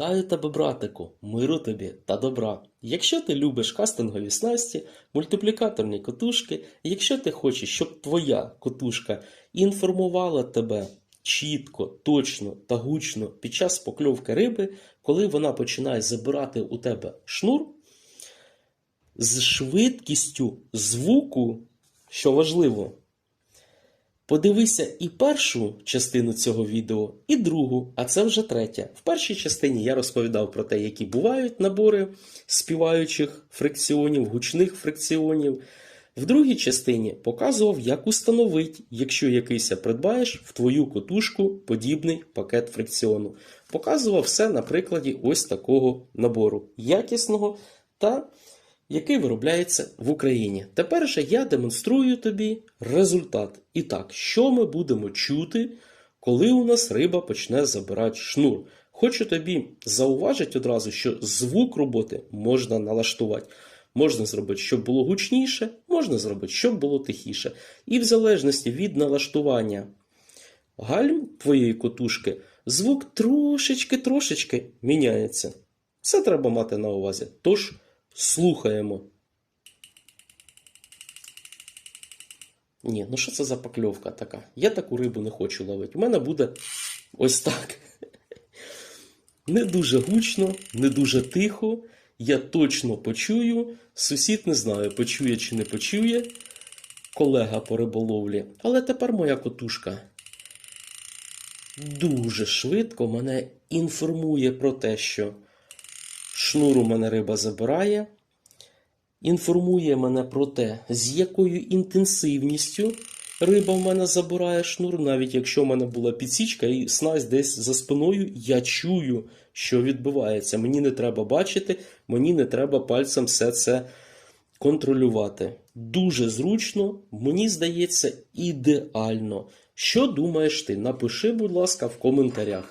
Вітаю тебе, братику, миру тобі та добра. Якщо ти любиш кастингові снасті, мультиплікаторні котушки, якщо ти хочеш, щоб твоя котушка інформувала тебе чітко, точно та гучно під час покльовки риби, коли вона починає забирати у тебе шнур, з швидкістю звуку, що важливо, Подивися і першу частину цього відео, і другу, а це вже третя. В першій частині я розповідав про те, які бувають набори співаючих фрикціонів, гучних фрикціонів. В другій частині показував, як установити, якщо якийсь придбаєш в твою котушку подібний пакет фрикціону. Показував все на прикладі ось такого набору якісного та який виробляється в Україні. Тепер же я демонструю тобі результат. І так, що ми будемо чути, коли у нас риба почне забирати шнур. Хочу тобі зауважити одразу, що звук роботи можна налаштувати. Можна зробити, щоб було гучніше, можна зробити, щоб було тихіше. І в залежності від налаштування гальм твоєї котушки, звук трошечки-трошечки міняється. Це треба мати на увазі. Тож слухаємо. Ні, ну що це за покльовка така? Я таку рибу не хочу ловити. У мене буде ось так. Не дуже гучно, не дуже тихо. Я точно почую. Сусід не знаю, почує чи не почує. Колега по риболовлі. Але тепер моя котушка дуже швидко мене інформує про те, що шнур у мене риба забирає. Інформує мене про те, з якою інтенсивністю риба в мене забирає шнур. Навіть якщо в мене була підсічка і снасть десь за спиною, я чую, що відбувається. Мені не треба бачити, мені не треба пальцем все це контролювати. Дуже зручно, мені здається, ідеально. Що думаєш ти? Напиши, будь ласка, в коментарях.